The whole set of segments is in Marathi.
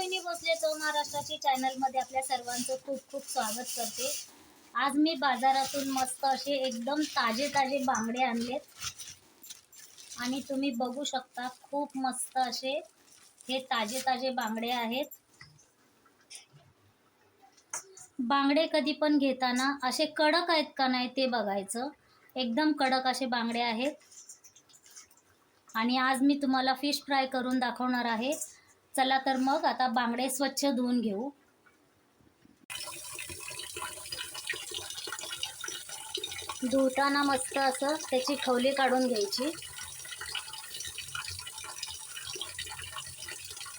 रोहिणी भोसले चव महाराष्ट्राची चॅनलमध्ये आपल्या सर्वांचं खूप खूप स्वागत करते. आज मी बाजारातून मस्त असे एकदम ताजे ताजे बांगडे आणलेत. आणि तुम्ही बघू शकता खूप मस्त असे हे ताजे ताजे बांगडे आहेत. बांगडे कधी पण घेताना असे कडक आहेत का नाही ते बघायचं. एकदम कडक असे बांगडे आहेत. आणि आज मी तुम्हाला फिश फ्राय करून दाखवणार आहे. चला तर मग आता बांगडे स्वच्छ धुवून घेऊ. धुताना मस्त असं त्याची खवली काढून घ्यायची.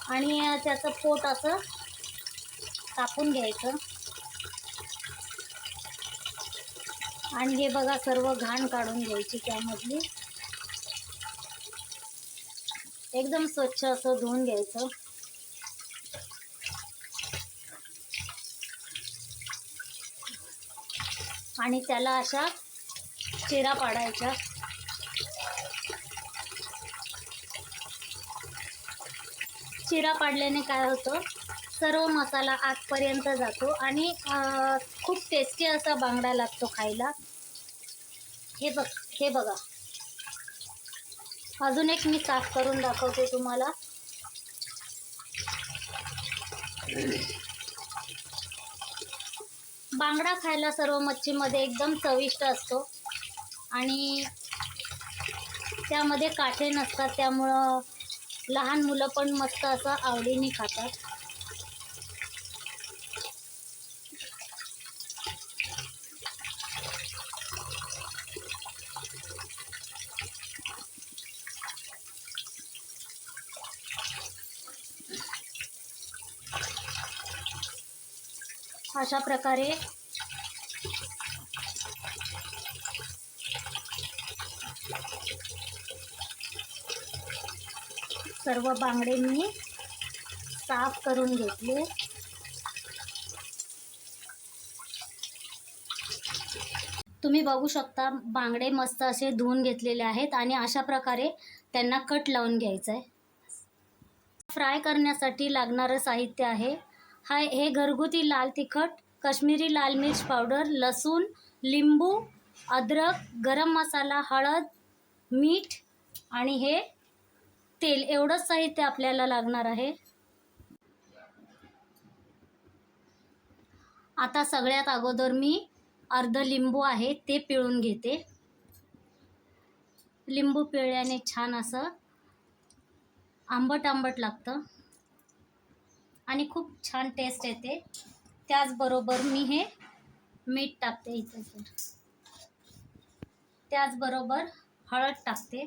आणि त्याचं पोट असं कापून घ्यायचं. आणि हे बघा सर्व घाण काढून घ्यायची त्यामधली. एकदम स्वच्छ असं धुवून घ्यायचं. आणि त्याला अशा चिरा पाडायच्या. चिरा पाडल्याने काय होतं? सर्व मसाला आतपर्यंत जातो आणि खूप टेस्टी असा बांगडा लागतो खायला. हे बघ हे बघा. अजून एक मी साफ करून दाखवते तुम्हाला. बांगडा खायला सर्व मच्छीमध्ये एकदम चविष्ट असतो. आणि त्यामध्ये काठे नसतात त्यामुळं लहान मुलं पण मस्त असं आवडीने खातात. अशा प्रकारे सर्व बांगडे मी साफ करून घेतले. तुम्ही बघू शकता बांगडे मस्त असे धुवून घेतलेले आहेत आणि अशा प्रकारे त्यांना कट लावून घ्यायचं आहे फ्राय करण्यासाठी लागणारं साहित्य आहे. हा हे घरगुती लाल तिखट काश्मीरी लाल मिर्च पावडर लसूण लिंबू अद्रक गरम मसाला हळद मीठ आणि हे तेल. एवढंच साहित्य आपल्याला लागणार आहे. आता सगळ्यात अगोदर मी अर्ध लिंबू आहे ते पिळून घेते. लिंबू पिळल्याने छान असं आंबट आंबट लागतं. आणि खूप छान टेस्ट येते. त्याचबरोबर मी हे मीठ टाकते इथे सर त्याचबरोबर हळद टाकते.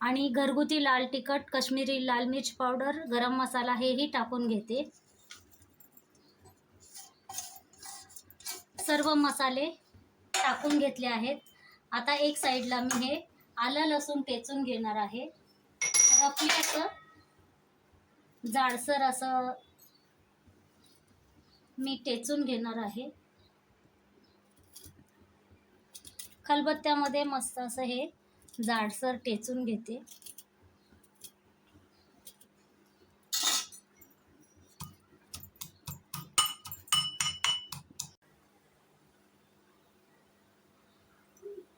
आणि घरगुती लाल तिखट कश्मीरी लाल मिर्च पावडर गरम मसाला हेही टाकून घेते. सर्व मसाले टाकून घेतले आहेत. आता एक साईडला मी हे आलं लसूण टेचून घेणार आहे. रफली असं जाडसर असं मी टेचून घेणार आहे. खलबत्त्यामध्ये मस्त असं हे जाडसर टेचून घेते.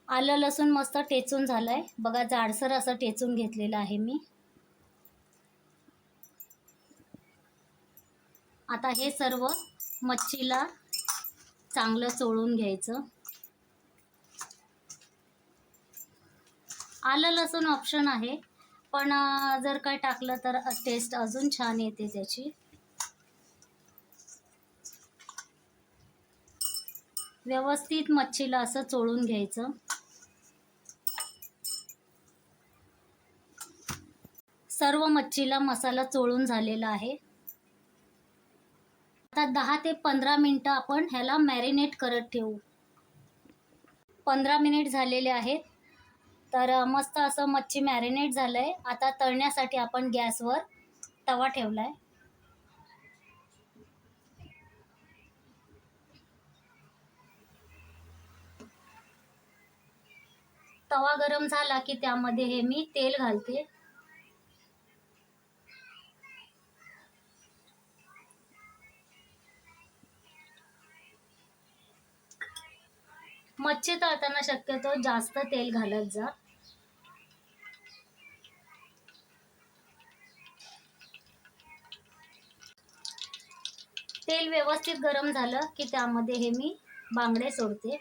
आलं लसूण मस्त टेचून झालंय. बघा जाडसर असं टेचून घेतलेलं आहे मी. आता हे सर्व मच्छीला चांगलं चोळून घ्यायचं. आलं लसूण ऑप्शन आहे पण जर काय टाकलं तर टेस्ट अजून छान येते त्याची. व्यवस्थित मच्छीला असं चोळून घ्यायचं. सर्व मच्छीला मसाला चोळून झालेला आहे. आता दहा ते पंधरा मिनटं आपण ह्याला मॅरिनेट करत ठेवू. पंधरा मिनिट झालेले आहेत. तर मस्त असं मच्छी मॅरिनेट झालं आहे आता तळण्यासाठी आपण गॅसवर तवा ठेवला आहे तवा गरम झाला की त्यामध्ये हे मी तेल घालते. मच्छी तळताना शक्यतो जास्त तेल घालत जा. तेल व्यवस्थित गरम झालं की त्यामध्ये हे मी बांगडे सोडते.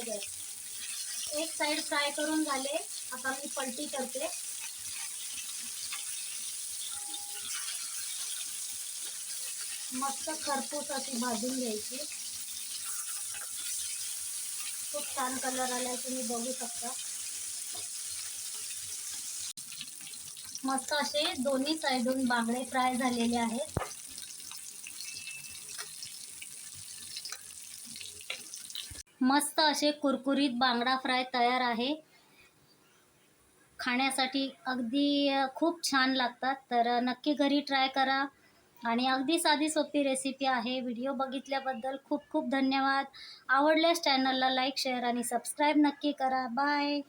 गॅस एक साइड फ्राय करून झाले. आता मी पलटी करते. मस्त खरपूस अशी भाजून घ्यायची. खूप छान कलर आलाय तुम्ही बघू शकता. मस्त असे दोन्ही साईडून बांगडे फ्राय झालेले आहेत. मस्त असे कुरकुरीत बांगडा फ्राय तयार आहे. खाण्यासाठी अगदी खूप छान लागतात. तर नक्की घरी ट्राय करा. आणि अगदी साधी सोपी रेसिपी आहे. व्हिडिओ बघितल्याबद्दल खूप खूप धन्यवाद. आवडल्यास चॅनलला लाईक शेअर आणि सबस्क्राईब नक्की करा. बाय.